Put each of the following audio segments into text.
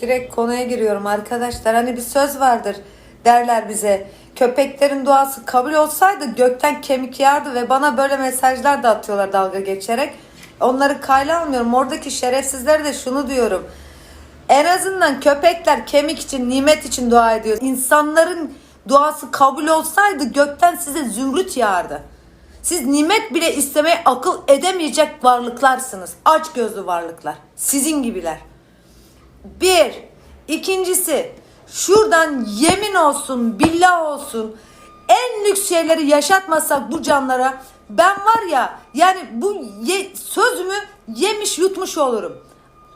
Direkt konuya giriyorum arkadaşlar. Hani bir söz vardır derler bize. Köpeklerin duası kabul olsaydı gökten kemik yağardı ve bana böyle mesajlar da atıyorlar dalga geçerek. Onları kayla almıyorum. Oradaki şerefsizlere de şunu diyorum. En azından köpekler kemik için, nimet için dua ediyor. İnsanların duası kabul olsaydı gökten size zümrüt yağardı. Siz nimet bile istemeye akıl edemeyecek varlıklarsınız. Aç gözlü varlıklar. Sizin gibiler. Bir. İkincisi şuradan yemin olsun, billah olsun en lüks şeyleri yaşatmasak bu canlara ben var ya yani bu ye- sözümü yemiş yutmuş olurum.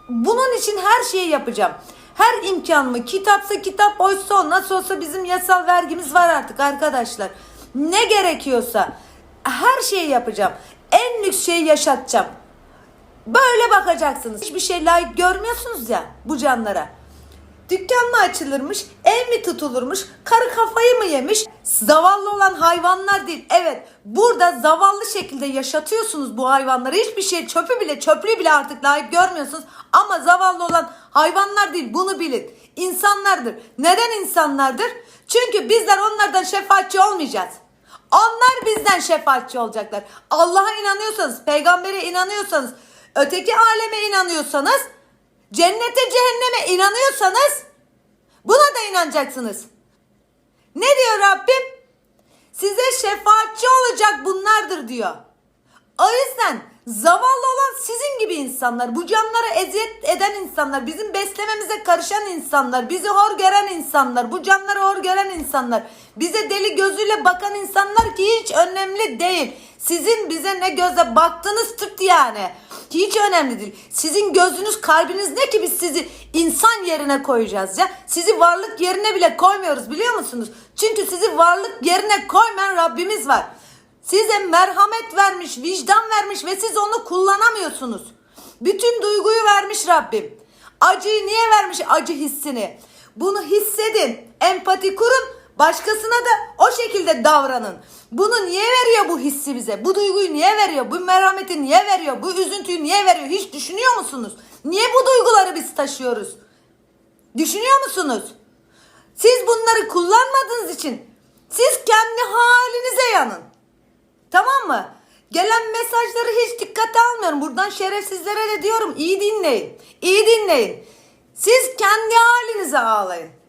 Bunun için her şeyi yapacağım. Her imkanımı kitapsa kitap oysa nasıl olsa bizim yasal vergimiz var artık arkadaşlar. Ne gerekiyorsa her şeyi yapacağım. En lüks şeyi yaşatacağım. Böyle bakacaksınız. Hiçbir şey layık görmüyorsunuz ya bu canlara. Dükkan mı açılırmış, ev mi tutulurmuş, karı kafayı mı yemiş? Zavallı olan hayvanlar değil. Evet, burada zavallı şekilde yaşatıyorsunuz bu hayvanları. Hiçbir şey çöpü bile, çöplüğü bile artık layık görmüyorsunuz. Ama zavallı olan hayvanlar değil, bunu bilin. İnsanlardır. Neden insanlardır? Çünkü bizler onlardan şefaatçi olmayacağız. Onlar bizden şefaatçi olacaklar. Allah'a inanıyorsanız, peygambere inanıyorsanız, öteki aleme inanıyorsanız, cennete cehenneme inanıyorsanız buna da inanacaksınız. Ne diyor Rabbim? Size şefaatçi olacak bunlardır diyor. O yüzden zavallı olan sizin gibi insanlar, bu canlara eziyet eden insanlar, bizim beslememize karışan insanlar, bizi hor gören insanlar, bu canları hor gören insanlar, bize deli gözüyle bakan insanlar ki hiç önemli değil. Sizin bize ne göze baktığınız tırt yani. Hiç önemli değil. Sizin gözünüz, kalbiniz ne ki biz sizi insan yerine koyacağız ya. Sizi varlık yerine bile koymuyoruz biliyor musunuz? Çünkü sizi varlık yerine koymayan Rabbimiz var. Size merhamet vermiş, vicdan vermiş ve siz onu kullanamıyorsunuz. Bütün duyguyu vermiş Rabbim. Acıyı niye vermiş acı hissini? Bunu hissedin, empati kurun, başkasına da o şekilde davranın. Bunu niye veriyor bu hissi bize? Bu duyguyu niye veriyor? Bu merhameti niye veriyor? Bu üzüntüyü niye veriyor? Hiç düşünüyor musunuz? Niye bu duyguları biz taşıyoruz? Düşünüyor musunuz? Siz bunları kullanmadığınız için siz kendi halinize yanın. Tamam mı? Gelen mesajları hiç dikkate almıyorum. Buradan şerefsizlere de diyorum iyi dinleyin. İyi dinleyin. Siz kendi halinize ağlayın.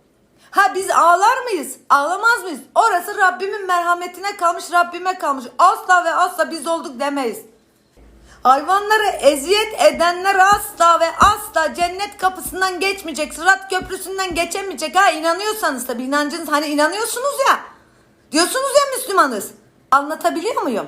Ha biz ağlar mıyız? Ağlamaz mıyız? Orası Rabbimin merhametine kalmış, Rabbime kalmış. Asla ve asla biz olduk demeyiz. Hayvanları eziyet edenler asla ve asla cennet kapısından geçmeyecek. Sırat köprüsünden geçemeyecek. Ha inanıyorsanız tabii inancınız hani inanıyorsunuz ya. Diyorsunuz ya Müslümanız. Anlatabiliyor muyum?